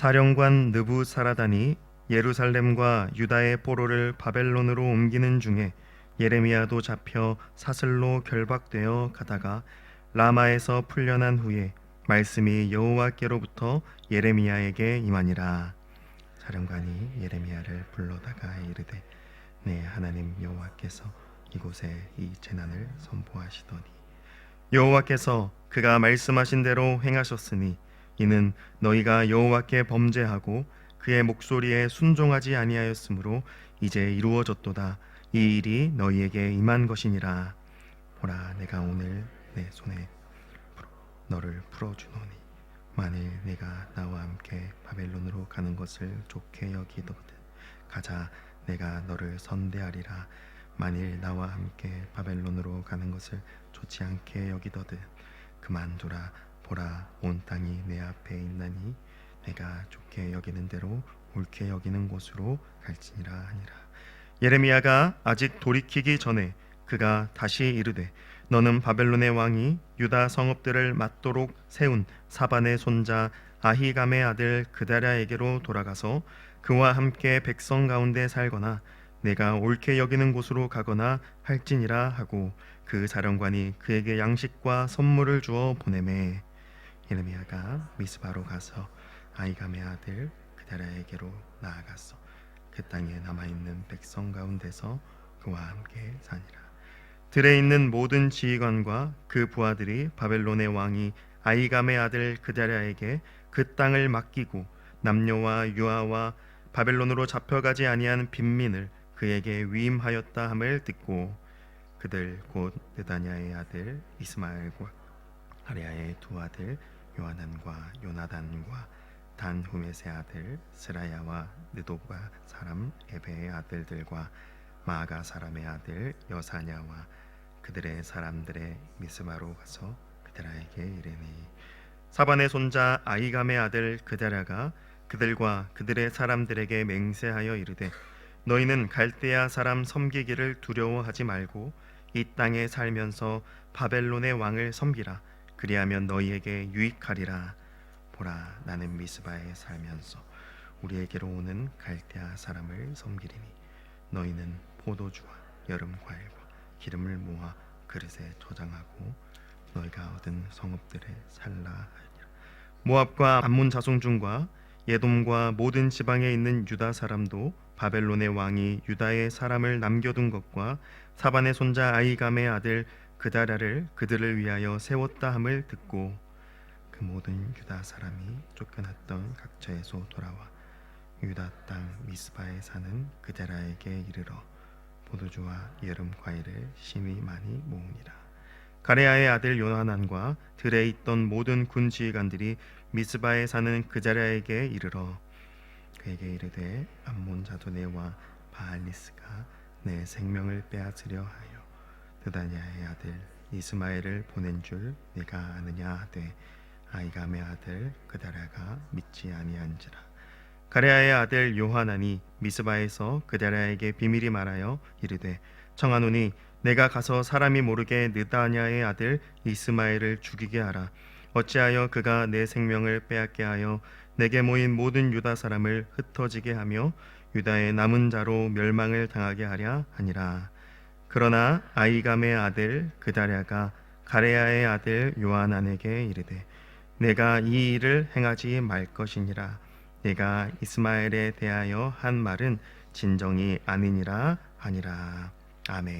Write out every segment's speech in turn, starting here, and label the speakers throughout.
Speaker 1: 사령관 느부사라단이 예루살렘과 유다의 포로를 바벨론으로 옮기는 중에 예레미야도 잡혀 사슬로 결박되어 가다가 라마에서 풀려난 후에 말씀이 여호와께로부터 예레미야에게 임하니라. 사령관이 예레미야를 불러다가 이르되 네 하나님 여호와께서 이곳에 이 재난을 선포하시더니 여호와께서 그가 말씀하신 대로 행하셨으니 이는 너희가 여호와께 범죄하고 그의 목소리에 순종하지 아니하였으므로 이제 이루어졌도다. 이 일이 너희에게 임한 것이니라. 보라 내가 오늘 내 손에 너를 풀어주노니 만일 내가 나와 함께 바벨론으로 가는 것을 좋게 여기거든 가자 내가 너를 선대하리라. 만일 나와 함께 바벨론으로 가는 것을 좋지 않게 여기거든 그만두라 보라 온 땅이 내 앞에 있나니 내가 좋게 여기는 대로 옳게 여기는 곳으로 갈지니라 하니라. 예레미야가 아직 돌이키기 전에 그가 다시 이르되 너는 바벨론의 왕이 유다 성읍들을 맞도록 세운 사반의 손자 아히감의 아들 그다랴에게로 돌아가서 그와 함께 백성 가운데 살거나 내가 옳게 여기는 곳으로 가거나 할지니라 하고 그 사령관이 그에게 양식과 선물을 주어 보내매 예레미야가 미스바로 가서 아이감의 아들 그다랴에게로 나아갔어 그 땅에 남아 있는 백성 가운데서 그와 함께 사니라. 들에 있는 모든 지휘관과 그 부하들이 바벨론의 왕이 아이감의 아들 그다랴에게 그 땅을 맡기고 남녀와 유아와 바벨론으로 잡혀가지 아니한 빈민을 그에게 위임하였다 함을 듣고 그들 곧 느다냐의 아들 이스마엘과 하리아의 두 아들 요하난과 요나단과 단후메스의 아들 스라야와 느도바 사람 에베의 아들들과 마가 사람의 아들 여사냐와 그들의 사람들의 미스마로 가서 그들에게 이르니 사반의 손자 아이감의 아들 그다라가 그들과 그들의 사람들에게 맹세하여 이르되 너희는 갈대아 사람 섬기기를 두려워하지 말고 이 땅에 살면서 바벨론의 왕을 섬기라 그리하면 너희에게 유익하리라. 보라 나는 미스바에 살면서 우리에게로 오는 갈대아 사람을 섬기리니 너희는 포도주와 여름 과일과 기름을 모아 그릇에 저장하고 너희가 얻은 성읍들에 살라 하니라. 모압과 암몬 자손 중과 예돔과 모든 지방에 있는 유다 사람도 바벨론의 왕이 유다의 사람을 남겨둔 것과 사반의 손자 아이감의 아들 그다라를 그들을 위하여 세웠다 함을 듣고 그 모든 유다 사람이 쫓겨났던 각처에서 돌아와 유다 땅 미스바에 사는 그데라에게 이르러 포도주와 여름 과일을 심히 많이 모으니라. 가레아의 아들 요나난과 들에 있던 모든 군 지휘관들이 미스바에 사는 그자라에게 이르러 그에게 이르되 암몬 자손의와 바알리스가 내 생명을 빼앗으려 하여 드다냐의 아들 이스마엘을 보낸 줄 네가 아느냐? 하되 아이감의 아들 그다라가 믿지 아니한지라. 가레아의 아들 요하나니 미스바에서 그다라에게 비밀이 말하여 이르되 청하노니 내가 가서 사람이 모르게 느다냐의 아들 이스마엘을 죽이게 하라. 어찌하여 그가 내 생명을 빼앗게 하여 내게 모인 모든 유다 사람을 흩어지게 하며 유다의 남은 자로 멸망을 당하게 하랴 하니라 그러나 아이감의 아들 그다랴가 가레아의 아들 요하난에게 이르되 내가 이 일을 행하지 말 것이니라. 내가 이스마엘에 대하여 한 말은 진정이 아니니라 하니라. 아멘.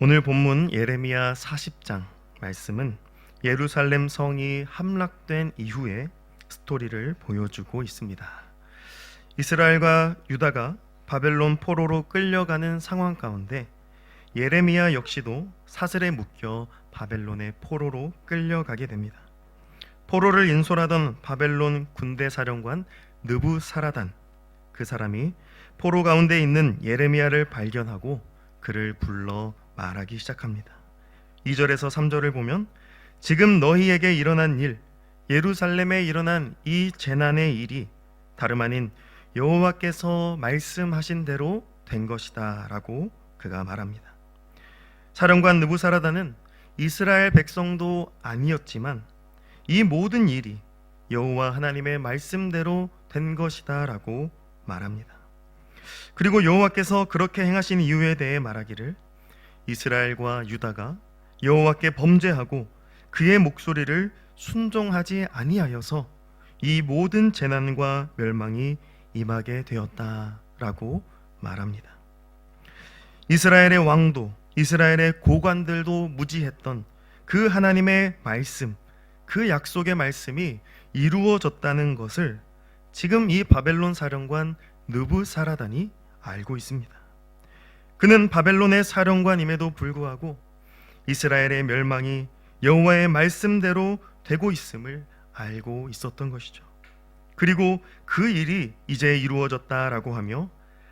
Speaker 1: 오늘 본문 예레미야 40장 말씀은 예루살렘 성이 함락된 이후의 스토리를 보여주고 있습니다. 이스라엘과 유다가 바벨론 포로로 끌려가는 상황 가운데 예레미야 역시도 사슬에 묶여 바벨론의 포로로 끌려가게 됩니다. 포로를 인솔하던 바벨론 군대 사령관 느부사라단 그 사람이 포로 가운데 있는 예레미야를 발견하고 그를 불러 말하기 시작합니다. 2절에서 3절을 보면 지금 너희에게 일어난 일 예루살렘에 일어난 이 재난의 일이 다름 아닌 여호와께서 말씀하신 대로 된 것이다라고 그가 말합니다. 사령관 느부사라다는 이스라엘 백성도 아니었지만 이 모든 일이 여호와 하나님의 말씀대로 된 것이다라고 말합니다. 그리고 여호와께서 그렇게 행하신 이유에 대해 말하기를 이스라엘과 유다가 여호와께 범죄하고 그의 목소리를 순종하지 아니하여서 이 모든 재난과 멸망이 임하게 되었다라고 말합니다. 이스라엘의 왕도 이스라엘의 고관들도 무지했던 그 하나님의 말씀, 그 약속의 말씀이 이루어졌다는 것을 지금 이 바벨론 사령관 느부사라단이 알고 있습니다. 그는 바벨론의 사령관임에도 불구하고 이스라엘의 멸망이 여호와의 말씀대로 되고 있음을 알고 있었던 것이죠. 그리고 그 일이 이제 이루어졌다라고 하며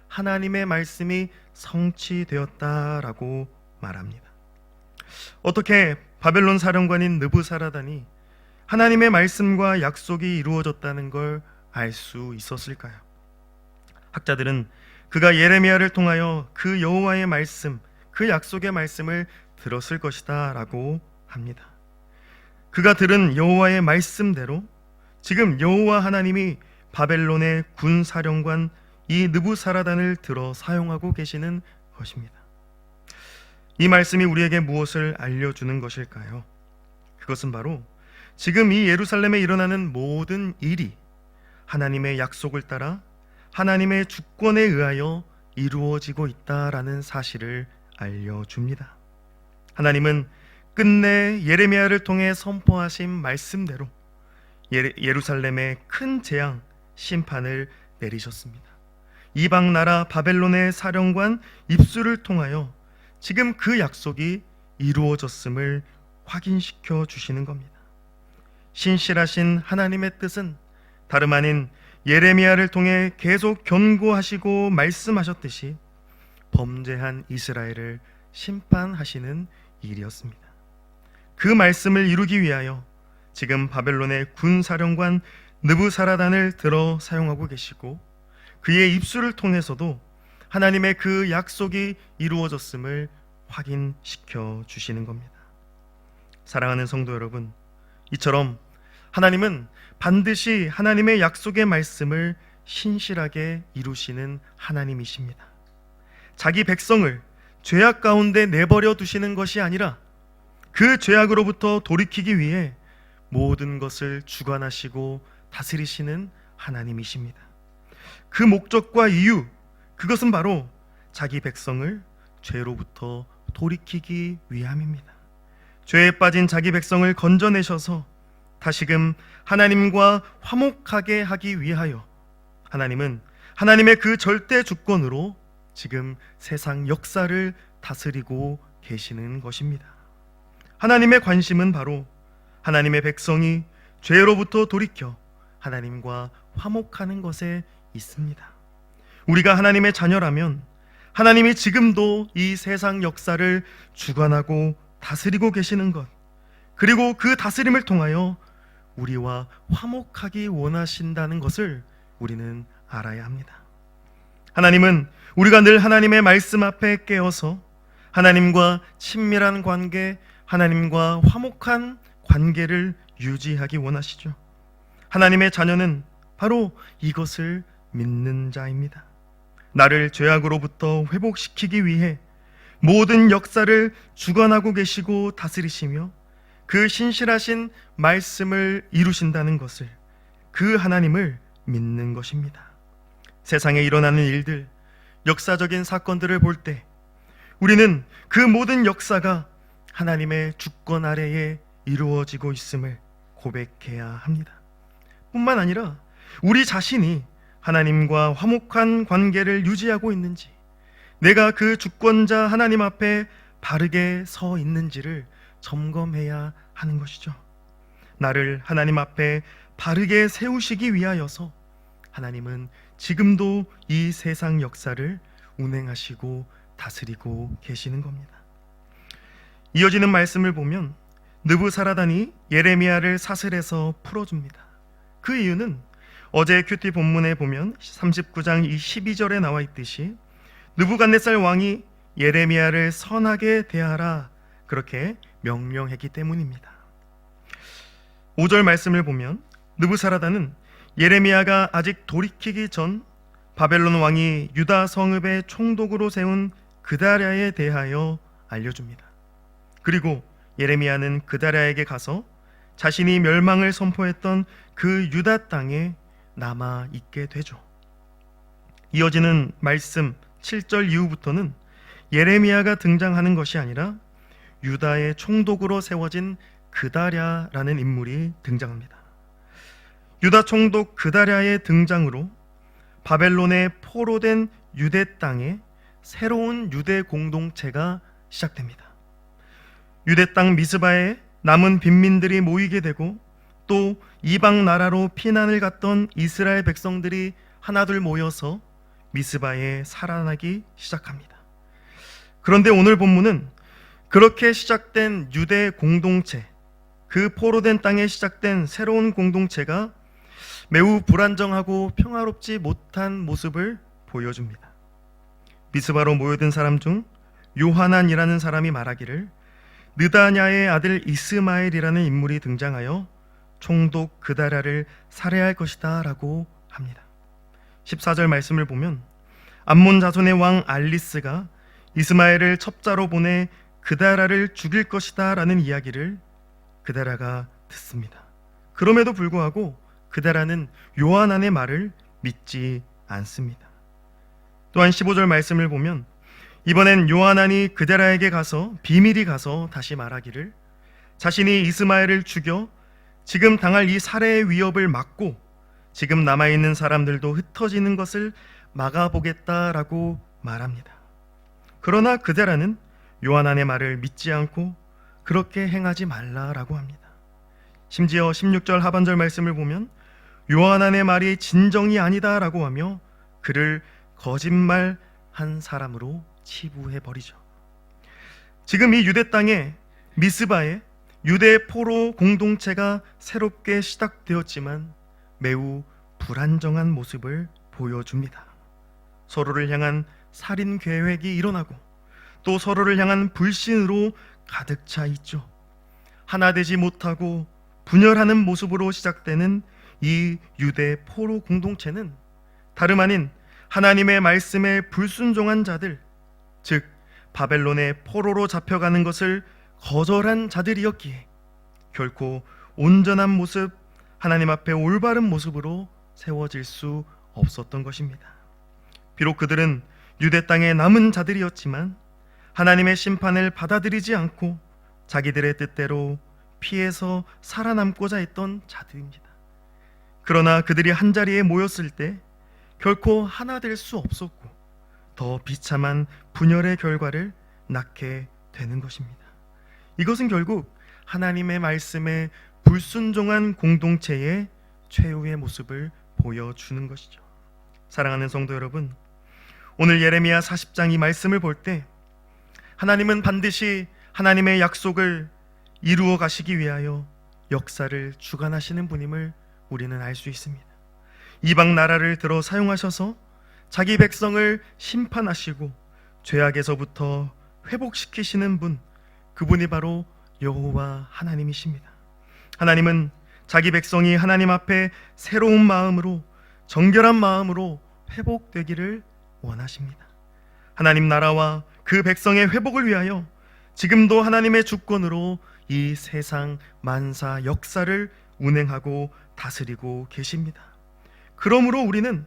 Speaker 1: 하나님의 말씀이 성취되었다라고 말합니다. 어떻게 바벨론 사령관인 느부사라단이 하나님의 말씀과 약속이 이루어졌다는 걸 알 수 있었을까요? 학자들은 그가 예레미야를 통하여 그 여호와의 말씀, 그 약속의 말씀을 들었을 것이다라고 합니다. 그가 들은 여호와의 말씀대로 지금 여호와 하나님이 바벨론의 군 사령관 이 느부사라단을 들어 사용하고 계시는 것입니다. 이 말씀이 우리에게 무엇을 알려주는 것일까요? 그것은 바로 지금 이 예루살렘에 일어나는 모든 일이 하나님의 약속을 따라 하나님의 주권에 의하여 이루어지고 있다라는 사실을 알려줍니다. 하나님은 끝내 예레미야를 통해 선포하신 말씀대로 예루살렘에 큰 재앙 심판을 내리셨습니다. 이방 나라 바벨론의 사령관 입술을 통하여 지금 그 약속이 이루어졌음을 확인시켜 주시는 겁니다. 신실하신 하나님의 뜻은 다름 아닌 예레미야를 통해 계속 견고하시고 말씀하셨듯이 범죄한 이스라엘을 심판하시는 일이었습니다. 그 말씀을 이루기 위하여 지금 바벨론의 군 사령관 느부사라단을 들어 사용하고 계시고 그의 입술을 통해서도 하나님의 그 약속이 이루어졌음을 확인시켜 주시는 겁니다. 사랑하는 성도 여러분, 이처럼 하나님은 반드시 하나님의 약속의 말씀을 신실하게 이루시는 하나님이십니다. 자기 백성을 죄악 가운데 내버려 두시는 것이 아니라 그 죄악으로부터 돌이키기 위해 모든 것을 주관하시고 다스리시는 하나님이십니다. 그 목적과 이유, 그것은 바로 자기 백성을 죄로부터 돌이키기 위함입니다. 죄에 빠진 자기 백성을 건져내셔서 다시금 하나님과 화목하게 하기 위하여 하나님은 하나님의 그 절대 주권으로 지금 세상 역사를 다스리고 계시는 것입니다. 하나님의 관심은 바로 하나님의 백성이 죄로부터 돌이켜 하나님과 화목하는 것에 있습니다. 우리가 하나님의 자녀라면 하나님이 지금도 이 세상 역사를 주관하고 다스리고 계시는 것, 그리고 그 다스림을 통하여 우리와 화목하기 원하신다는 것을 우리는 알아야 합니다. 하나님은 우리가 늘 하나님의 말씀 앞에 깨어서 하나님과 친밀한 관계, 하나님과 화목한 관계를 유지하기 원하시죠. 하나님의 자녀는 바로 이것을 믿는 자입니다. 나를 죄악으로부터 회복시키기 위해 모든 역사를 주관하고 계시고 다스리시며 그 신실하신 말씀을 이루신다는 것을 그 하나님을 믿는 것입니다. 세상에 일어나는 일들, 역사적인 사건들을 볼 때 우리는 그 모든 역사가 하나님의 주권 아래에 이루어지고 있음을 고백해야 합니다. 뿐만 아니라 우리 자신이 하나님과 화목한 관계를 유지하고 있는지, 내가 그 주권자 하나님 앞에 바르게 서 있는지를 점검해야 하는 것이죠. 나를 하나님 앞에 바르게 세우시기 위하여서 하나님은 지금도 이 세상 역사를 운행하시고 다스리고 계시는 겁니다. 이어지는 말씀을 보면 느부사라단이 예레미야를 사슬해서 풀어줍니다. 그 이유는 어제 큐티 본문에 보면 39장 12절에 나와 있듯이 느부갓네살 왕이 예레미야를 선하게 대하라 그렇게 명령했기 때문입니다. 5절 말씀을 보면 느부사라다는 예레미야가 아직 돌이키기 전 바벨론 왕이 유다 성읍의 총독으로 세운 그다랴에 대하여 알려줍니다. 그리고 예레미야는 그다랴에게 가서 자신이 멸망을 선포했던 그 유다 땅에 남아 있게 되죠. 이어지는 말씀 7절 이후부터는 예레미야가 등장하는 것이 아니라 유다의 총독으로 세워진 그다랴라는 인물이 등장합니다. 유다 총독 그다랴의 등장으로 바벨론의 포로된 유대 땅에 새로운 유대 공동체가 시작됩니다. 유대 땅 미스바에 남은 빈민들이 모이게 되고 또 이방 나라로 피난을 갔던 이스라엘 백성들이 하나둘 모여서 미스바에 살아나기 시작합니다. 그런데 오늘 본문은 그렇게 시작된 유대 공동체, 그 포로된 땅에 시작된 새로운 공동체가 매우 불안정하고 평화롭지 못한 모습을 보여줍니다. 미스바로 모여든 사람 중 요하난이라는 사람이 말하기를 느다냐의 아들 이스마엘이라는 인물이 등장하여 총독 그다라를 살해할 것이다라고 합니다. 14절 말씀을 보면 암몬 자손의 왕 알리스가 이스마엘을 첩자로 보내 그다라를 죽일 것이다라는 이야기를 그다라가 듣습니다. 그럼에도 불구하고 그다라는 요한안의 말을 믿지 않습니다. 또한 15절 말씀을 보면 이번엔 요한안이 그다라에게 가서 비밀이 가서 다시 말하기를 자신이 이스마엘을 죽여 지금 당할 이 살해의 위협을 막고 지금 남아 있는 사람들도 흩어지는 것을 막아보겠다라고 말합니다. 그러나 그대라는 요한안의 말을 믿지 않고 그렇게 행하지 말라라고 합니다. 심지어 16절 하반절 말씀을 보면 요한안의 말이 진정이 아니다라고 하며 그를 거짓말한 사람으로 치부해 버리죠. 지금 이 유대 땅에 미스바에 유대 포로 공동체가 새롭게 시작되었지만 매우 불안정한 모습을 보여줍니다. 서로를 향한 살인 계획이 일어나고 또 서로를 향한 불신으로 가득 차 있죠. 하나 되지 못하고 분열하는 모습으로 시작되는 이 유대 포로 공동체는 다름 아닌 하나님의 말씀에 불순종한 자들, 즉 바벨론의 포로로 잡혀가는 것을 거절한 자들이었기에 결코 온전한 모습, 하나님 앞에 올바른 모습으로 세워질 수 없었던 것입니다. 비록 그들은 유대 땅에 남은 자들이었지만 하나님의 심판을 받아들이지 않고 자기들의 뜻대로 피해서 살아남고자 했던 자들입니다. 그러나 그들이 한 자리에 모였을 때 결코 하나 될 수 없었고 더 비참한 분열의 결과를 낳게 되는 것입니다. 이것은 결국 하나님의 말씀에 불순종한 공동체의 최후의 모습을 보여주는 것이죠. 사랑하는 성도 여러분, 오늘 예레미야 40장 이 말씀을 볼 때 하나님은 반드시 하나님의 약속을 이루어 가시기 위하여 역사를 주관하시는 분임을 우리는 알 수 있습니다. 이방 나라를 들어 사용하셔서 자기 백성을 심판하시고 죄악에서부터 회복시키시는 분, 그분이 바로 여호와 하나님이십니다. 하나님은 자기 백성이 하나님 앞에 새로운 마음으로 정결한 마음으로 회복되기를 원하십니다. 하나님 나라와 그 백성의 회복을 위하여 지금도 하나님의 주권으로 이 세상 만사 역사를 운행하고 다스리고 계십니다. 그러므로 우리는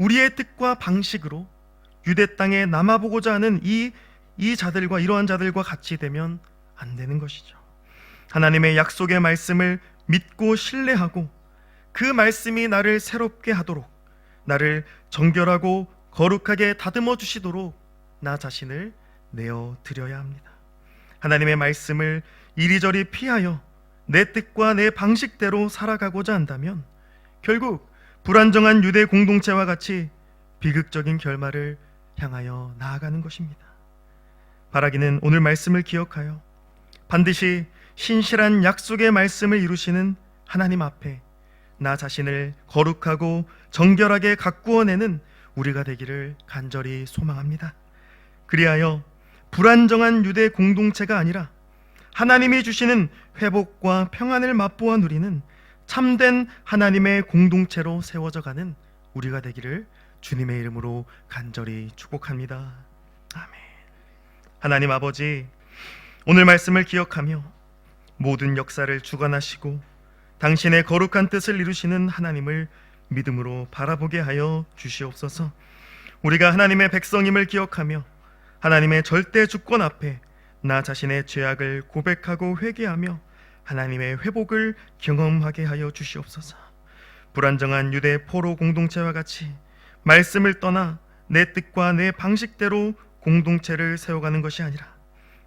Speaker 1: 우리의 뜻과 방식으로 유대 땅에 남아보고자 하는 이, 이 자들과 이러한 자들과 같이 되면 안 되는 것이죠. 하나님의 약속의 말씀을 믿고 신뢰하고 그 말씀이 나를 새롭게 하도록 나를 정결하고 거룩하게 다듬어 주시도록 나 자신을 내어 드려야 합니다. 하나님의 말씀을 이리저리 피하여 내 뜻과 내 방식대로 살아가고자 한다면 결국 불안정한 유대 공동체와 같이 비극적인 결말을 향하여 나아가는 것입니다. 바라기는 오늘 말씀을 기억하여 반드시 신실한 약속의 말씀을 이루시는 하나님 앞에 나 자신을 거룩하고 정결하게 가꾸어내는 우리가 되기를 간절히 소망합니다. 그리하여 불안정한 유대 공동체가 아니라 하나님이 주시는 회복과 평안을 맛보아 누리는 참된 하나님의 공동체로 세워져 가는 우리가 되기를 주님의 이름으로 간절히 축복합니다. 아멘. 하나님 아버지, 오늘 말씀을 기억하며 모든 역사를 주관하시고 당신의 거룩한 뜻을 이루시는 하나님을 믿음으로 바라보게 하여 주시옵소서. 우리가 하나님의 백성임을 기억하며 하나님의 절대 주권 앞에 나 자신의 죄악을 고백하고 회개하며 하나님의 회복을 경험하게 하여 주시옵소서. 불안정한 유대 포로 공동체와 같이 말씀을 떠나 내 뜻과 내 방식대로 공동체를 세워가는 것이 아니라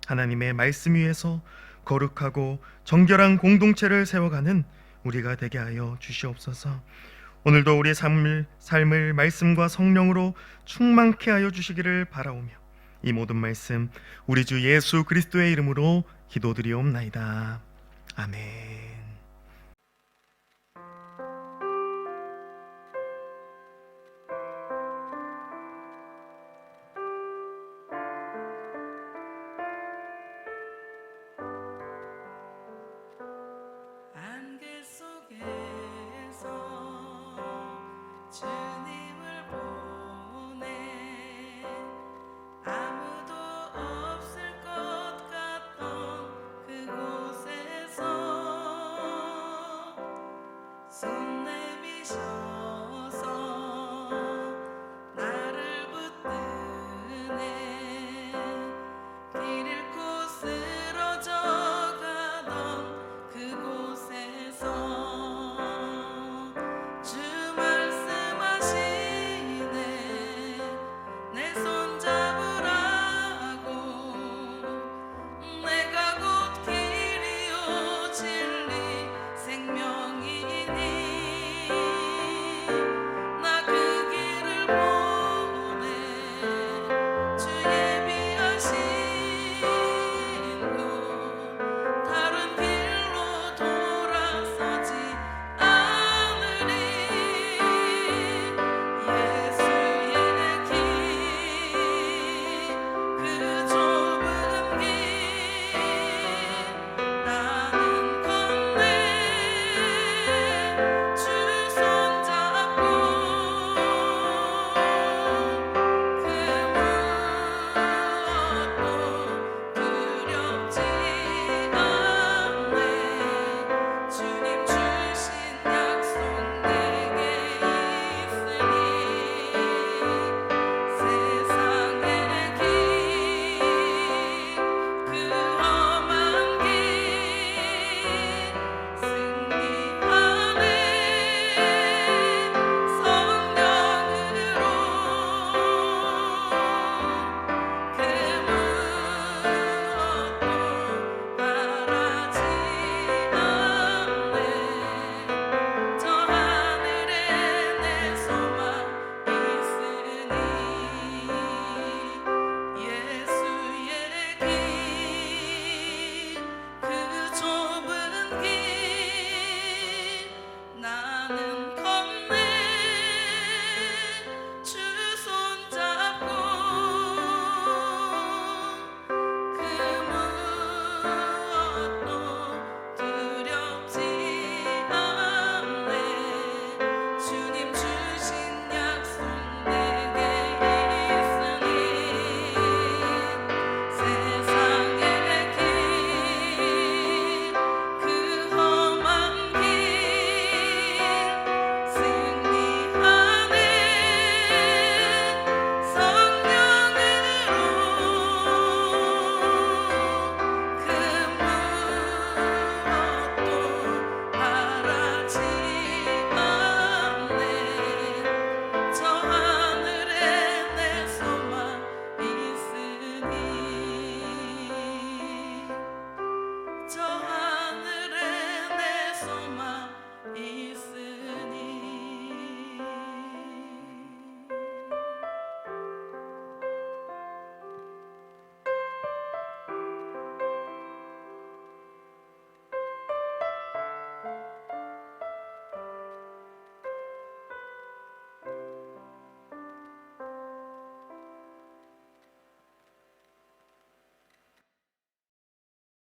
Speaker 1: 하나님의 말씀 위에서 거룩하고 정결한 공동체를 세워가는 우리가 되게 하여 주시옵소서. 오늘도 우리 삶을, 삶을 말씀과 성령으로 충만케 하여 주시기를 바라오며 이 모든 말씀 우리 주 예수 그리스도의 이름으로 기도드리옵나이다. 아멘.